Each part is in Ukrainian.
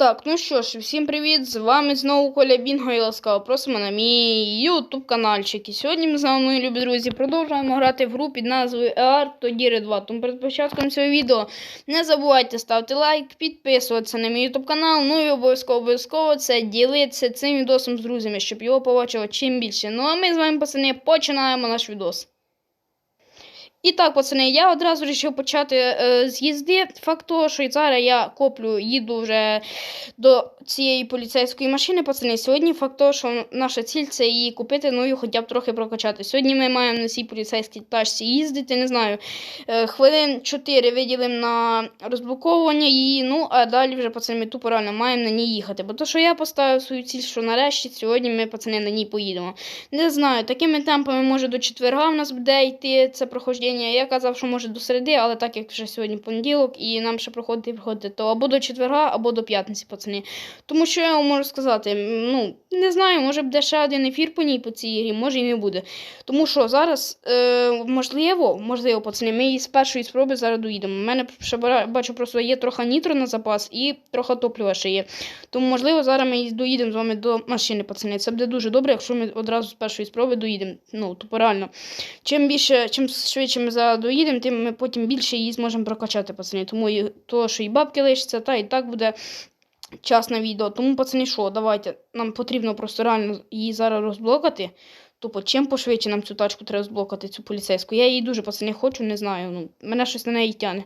Так, ну що ж, всім привіт! З вами знову Коля Бінго і ласкаво просимо на мій YouTube каналчик. І сьогодні ми з вами, любі друзі, продовжуємо грати в гру під назвою EAR Тодіри 2. Тому перед початком цього відео не забувайте ставити лайк, підписуватися на мій YouTube канал. Ну і обов'язково обов'язково це ділитися цим відосом з друзями, щоб його побачило чим більше. Ну а ми з вами, пацани, починаємо наш відос. І так, пацани, я одразу вирішив почати е, з. Факт того, що зараз я коплю, їду вже до цієї поліцейської машини, пацани. Сьогодні факт того, що наша ціль це її купити, ну і хоча б трохи прокачати. Сьогодні ми маємо на цій поліцейській тачці їздити, не знаю, е, хвилин 4 виділимо на розблоковування її, ну а далі вже, пацани, ми тупо реально маємо на ній їхати. Бо то, що я поставив свою ціль, що нарешті сьогодні ми, пацани, на ній поїдемо. Не знаю, такими темпами, може, до четверга в нас буде йти це проходження. Я казав, що може до середи, але так як вже сьогодні понеділок і нам ще проходити проходити, то або до четверга, або до п'ятниці, пацани. Тому що я вам можу сказати, ну, не знаю, може буде ще один ефір по ній по цій грі, може і не буде. Тому що зараз, е, можливо, можливо, пацани, ми її з першої спроби зараз доїдемо. У мене ще бачу, просто є трохи нітро на запас і трохи топлива ще є. Тому, можливо, зараз ми доїдемо з вами до машини, пацани. Це буде дуже добре, якщо ми одразу з першої спроби доїдемо. Ну, тупо реально. Чим більше, чим швидше ми зараз доїдемо, тим ми потім більше її зможемо прокачати, пацани. Тому і то, що і бабки лишаться, та і так буде час на відео. Тому, пацани, що, давайте. Нам потрібно просто реально її зараз розблокати. Тупо, чим пошвидше нам цю тачку треба розблокати, цю поліцейську. Я її дуже, пацани, хочу, не знаю. Ну, Мене щось на неї тяне.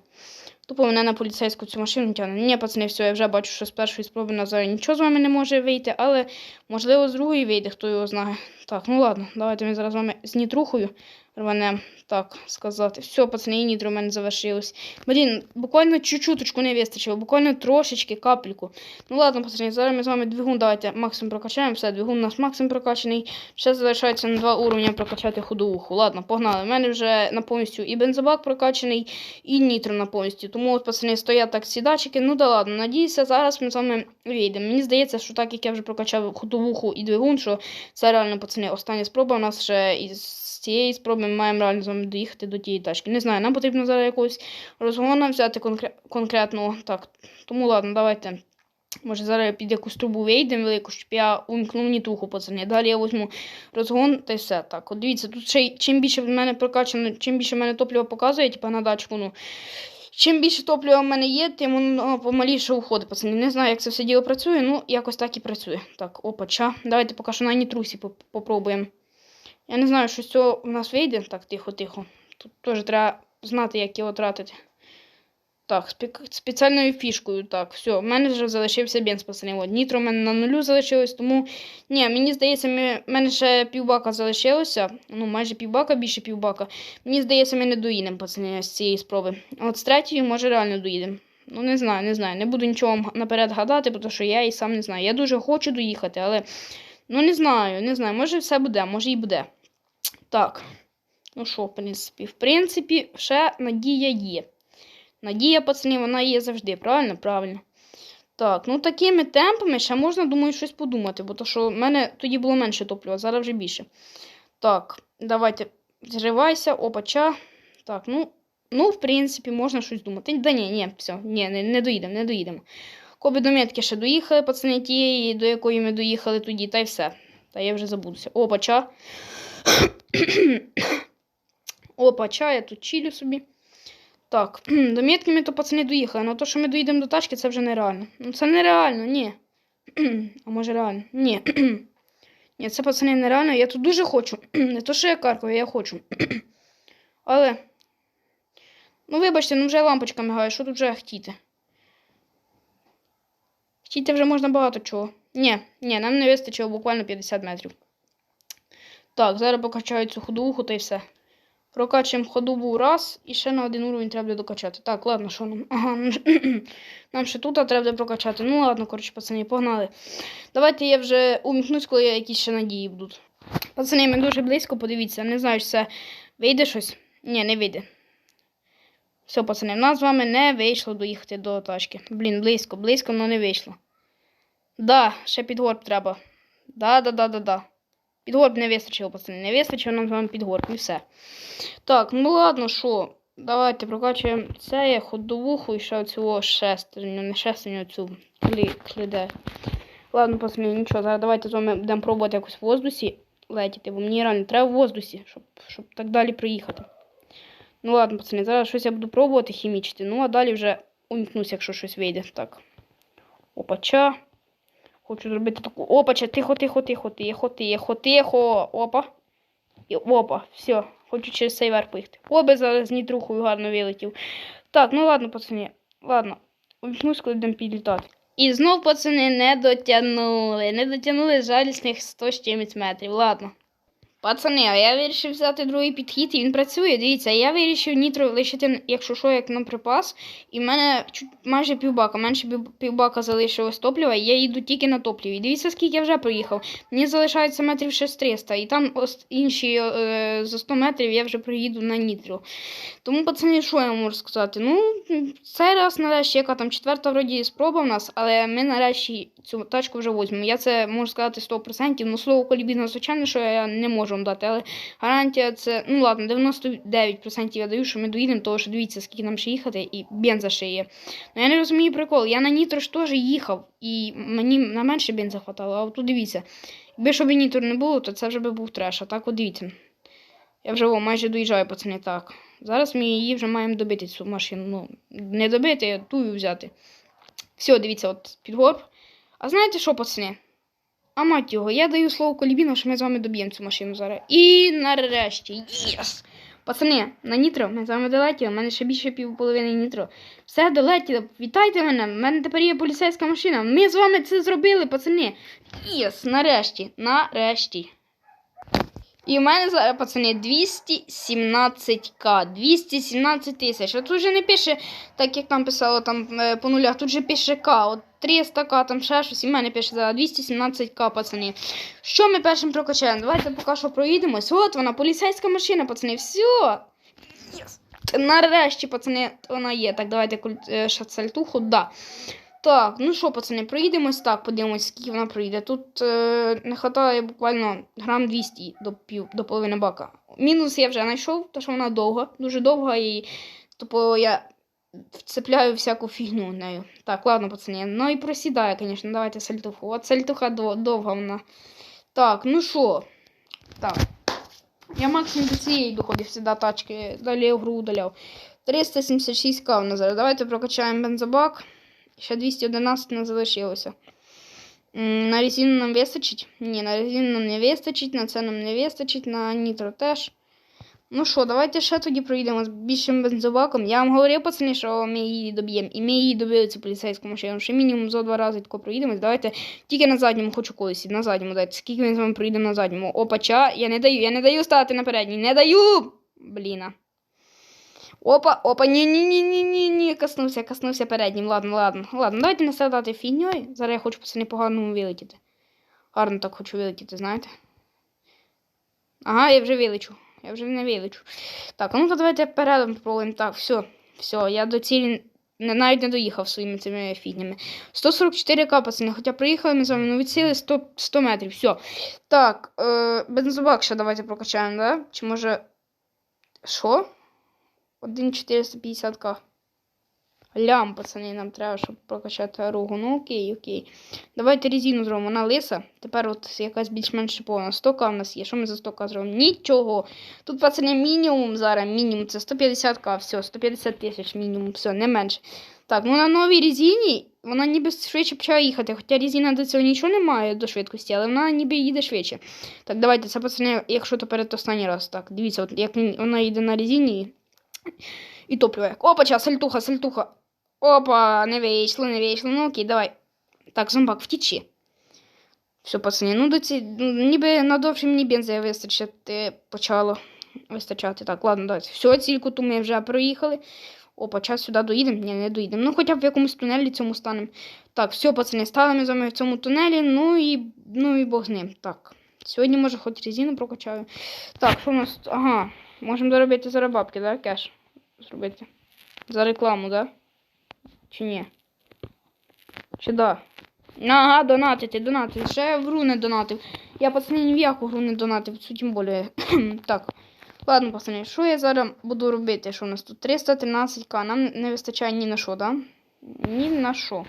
Тупо мене на поліцейську цю машину тягне. Ні, пацани, все, я вже бачу, що з першої спроби на зараз нічого з вами не може вийти, але можливо з другої вийде, хто його знає. Так, ну ладно, давайте ми зараз з вами з нітрухою рванем, так сказати. Все, пацани, і нітро в мене завершилось. Блін, буквально чуть-чуточку не вистачило, буквально трошечки, капельку. Ну ладно, пацани, зараз ми з вами двигун давайте максимум прокачаємо. Все, двигун у нас максимум прокачаний. Ще залишається на два уровня прокачати ходовуху. Ладно, погнали. У мене вже на повністю і бензобак прокачаний, і нітро на повністю. Тому от, пацани, стоять так сідачики. Ну да ладно, надіюся, зараз ми з вами вийдемо. Мені здається, що так як я вже прокачав ходовуху і двигун, що це реально, пацани, остання спроба у нас ще із цієї спроби ми маємо реально з вами доїхати до тієї тачки. Не знаю, нам потрібно зараз якогось розгону взяти конкре... конкретного. Так, тому ладно, давайте. Може, зараз під якусь трубу вийдемо велику, щоб я умкнув нітуху, пацани. Далі я візьму розгон та й все. Так, от дивіться, тут ще чим більше в мене прокачано, чим більше в мене топлива показує, типа на дачку, ну. Чим більше топлива в мене є, тим воно помаліше уходить, пацани. Не знаю, як це все діло працює, ну якось так і працює. Так, опа, ча. Давайте поки що на нітрусі попробуємо. Я не знаю, що з цього в нас вийде. Так, тихо-тихо. Тут теж треба знати, як його тратити. Так, спеціальною фішкою. Так, все, в мене вже залишився бенз, пацани. От, Нітро в мене на нулю залишилось, тому. Ні, мені здається, в мене ще півбака залишилося. Ну, майже півбака, більше півбака. Мені здається, ми не доїдемо, пацани, з цієї спроби. От з третьої, може, реально доїдемо. Ну, не знаю, не знаю. Не буду нічого наперед гадати, тому що я і сам не знаю. Я дуже хочу доїхати, але. Ну, не знаю, не знаю. Може все буде, може і буде. Так. Ну що, в принципі, в принципі, ще надія є. Надія, пацани, вона є завжди, правильно? Правильно. Так, ну такими темпами ще можна, думаю, щось подумати, бо то, що в мене тоді було менше топлива, зараз вже більше. Так, давайте зривайся, опача. Так, ну, ну, в принципі, можна щось думати. Да ні, ні, все, ні, не, не доїдемо, не доїдемо. Коби до метки ще доїхали, пацани, тієї, до якої ми доїхали тоді, та й все. Та я вже забудуся. Опача. Опа, чай, я тут чилю собі. Так, до метки ми то пацани доїхали. Ну то, що ми доїдемо до тачки, це вже нереально. Ну це нереально, ні. А може реально? Ні. Ні, це пацани нереально. Я тут дуже хочу. Не то, що я каркаю, я хочу. Але. Ну, вибачте, ну вже лампочка мигає, що тут вже хотіти? Хотіти вже можна багато чого. Ні, ні, нам не вистачило буквально 50 метрів. Так, зараз покачаю цю ходовуху та й все. Прокачуємо ходову раз і ще на один уровень треба докачати. Так, ладно, що нам? Ага, нам ще тут треба прокачати. Ну ладно, коротше, пацани, погнали. Давайте я вже умікнусь, коли якісь ще надії будуть. Пацани, ми дуже близько, подивіться, не знаю, чи це вийде щось. Ні, не вийде. Все, пацани, в нас з вами не вийшло доїхати до тачки. Блін, близько, близько, але не вийшло. Да, ще підгорб треба. Да-да-да-да-да. Підгорб не вистачило, пацани. Не вистачило нам з вами підгорб і все. Так, ну ладно, що. Давайте прокачуємо це ходовуху і ще оцю шестерню, не шестерню, цю клі, кліде. Ладно, пацани, нічого, зараз давайте з вами будемо пробувати якось в воздусі летіти, бо мені реально треба в воздусі, щоб, щоб так далі приїхати. Ну ладно, пацани, зараз щось я буду пробувати хімічити, ну а далі вже умкнуся, якщо щось вийде. Так. Опача. Хочу зробити таку. Опача, тихо, тихо, тихо, тихо, тихо, тихо. Опа. І опа, все. Хочу через цей верх поїхати. Оби зараз нітрухою гарно вилетів. Так, ну ладно, пацани. Ладно. Увімкнусь, коли будемо підлітати. І знов, пацани, не дотягнули. Не дотягнули жалісних 100 з чимось метрів. Ладно. Пацани, а я вирішив взяти другий підхід, і він працює. Дивіться, я вирішив нітро лишити, якщо що, як на припас. І в мене чуть майже півбака, менше півбака залишилось топлива, і я їду тільки на топливі. Дивіться, скільки я вже проїхав. Мені залишається метрів ще з 300, і там інші е, за 100 метрів я вже приїду на нітро. Тому, пацани, що я можу сказати? Ну, цей раз нарешті, яка там четверта вроді спроба в нас, але ми нарешті цю тачку вже візьмемо. Я це можу сказати 100%. Ну, слово колібіна, звичайно, що я не можу вам дати, але гарантія це, ну ладно, 99% я даю, що ми доїдемо, тому що дивіться, скільки нам ще їхати, і бенза ще є. Ну я не розумію прикол. Я на нітро ж теж їхав, і мені на менше бенза хватало, а тут дивіться. Якби щоб нітро не було, то це вже би був треш. А так от дивіться. Я вже о, майже доїжджаю, пацани, так. Зараз ми її вже маємо добити цю машину. Ну, не добити, а тую взяти. Все, дивіться, от підгорб. А знаєте що, пацани? А мать його, я даю слово колібіну, що ми з вами доб'ємо цю машину зараз. І нарешті, єс! Пацани, на нітро ми з вами долетіли, у мене ще більше півполовини нітро. Все долетіло, вітайте мене, в мене тепер є поліцейська машина. Ми з вами це зробили, пацани. Єс, нарешті, нарешті. І в мене зараз, пацани, 217к, 217 тисяч. А тут вже не пише, так як там писало там е, по нулях, тут же пише К, от 300к, там ще щось, і в мене пише зараз 217к, пацани. Що ми першим прокачаємо? Давайте поки що проїдемось. От вона, поліцейська машина, пацани, все. Нарешті, пацани, вона є. Так, давайте е, ще да. Так, ну що, пацани, проїдемось так, подивимось, скільки вона проїде. Тут е, не вистачає буквально грам 200 до, пів, до половини бака. Мінус я вже знайшов, тому що вона довга, дуже довга, і тобто я вцепляю всяку фігню нею. Так, ладно, пацани. Ну і просідає, звісно, давайте сальтуху. От сальтуха довга вона. Так, ну що? Так. Я максимум до цієї доходив сюди тачки, далі гру удаляв. 376к у нас зараз. Давайте прокачаємо бензобак. Ще 211 не залишилося. На резину нам вистачить? Ні, на резину нам не вистачить, на це нам не вистачить, на нітро теж. Ну що, давайте ще тоді проїдемо з більшим бензобаком. Я вам говорив, пацани, що ми її доб'ємо. І ми її добили цю поліцейську машину. Ще мінімум за два рази тако проїдемо. Давайте тільки на задньому хочу колись. На задньому дайте. Скільки ми з вами проїдемо на задньому? Опача, я не даю, я не даю стати на передній. Не даю! Бліна. Опа, опа, ні, ні, ні, ні, ні, ні, коснувся, коснувся переднім. Ладно, ладно. Ладно, давайте не страдати фігньою. Зараз я хочу пацани по-гарному вилетіти. Гарно так хочу вилетіти, знаєте. Ага, я вже вилечу. Я вже не вилечу. Так, а ну-ка давайте передом попробуємо. Так, все, все, я до цілі навіть не доїхав своїми цими фігнями. 144к, пацани, хоча приїхали ми з вами, ну від сили 100, 100 метрів, все. Так, е, бензобак ще давайте прокачаємо, да? Чи може. Що? 1,450к. Лям, пацани, нам треба, щоб прокачати ругу. Ну окей, окей. Давайте резину зробимо. Вона лиса. Тепер от якась більш-менш шипована. 100к у нас є. Що ми за 100к зробимо? Нічого. Тут, пацани, мінімум зараз. Мінімум це 150к. Все, 150 тисяч мінімум. Все, не менше. Так, ну на новій резині вона ніби швидше почала їхати. Хоча резина до цього нічого не має до швидкості, але вона ніби їде швидше. Так, давайте, це пацани, якщо то перед останній раз. Так, дивіться, от як вона їде на резині. І топливо як. Опа, сальтуха, сальтуха. Опа, не вийшло, не вийшло. Ну окей, давай. Так, зомбак, втічи. Все, пацани, ну до ці... ну, ніби надовше мені бенза вистачати почало вистачати. Так, ладно, давайте. Все, цільку ту ми вже проїхали. Опа, час сюди доїдемо? Ні, не доїдемо. Ну, хоча б в якомусь тунелі цьому станемо. Так, все, пацани, стали ми з вами в цьому тунелі, ну і, ну і Бог з ним. Так. Сьогодні, може, хоч резину прокачаю. Так, що у нас? Ага. Можемо заробити зараз бабки, да? Кеш. Зробити. За рекламу, да? Чи ні? Чи да? Ага, донатити, донатити. Ще я в гру не донатив. Я пацани ні в яку гру не донатив, цю тим більше. так. Ладно, пацани, що я зараз буду робити? Що у нас тут? 313к. Нам не вистачає ні на що, да? Ні на що.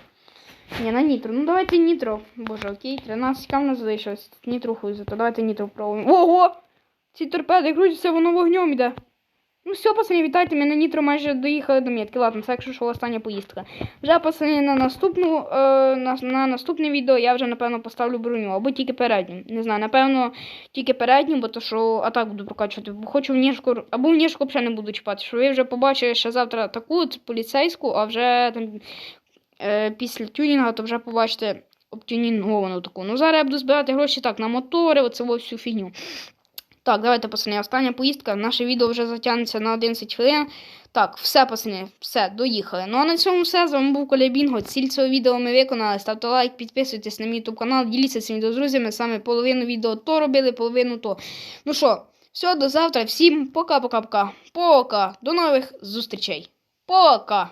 Ні, на нітро. Ну давайте нітро. Боже, окей, 13к в нас залишилось. Нітро хуй зато. Давайте нітро пробуємо. Ого! Ці торпеди крутяться, воно вогнем іде. Ну все, пацани, вітайте, ми на нітро майже доїхали до метки. Ладно, це якщо що остання поїздка. Вже пацани на наступну е, на, на наступне відео я вже напевно поставлю броню, або тільки передню. Не знаю, напевно, тільки передню, бо то що атак буду прокачувати. Бо хочу в ніжку, або в ніжку взагалі не буду чіпати. Що ви вже побачили ще завтра таку поліцейську, а вже там е, після тюнінга, то вже побачите обтюнінговану таку. Ну зараз я буду збирати гроші так на мотори, оце всю фігню. Так, давайте, пацани, остання поїздка. Наше відео вже затягнеться на 11 хвилин. Так, все, пацани, все, доїхали. Ну а на цьому все. З вами був Коля Бінго. Ціль цього відео ми виконали. Ставте лайк, підписуйтесь на мій YouTube канал, діліться цим відео з друзями. Саме половину відео то робили, половину то. Ну що, все, до завтра. Всім пока-пока-пока. Пока. До нових зустрічей. Пока.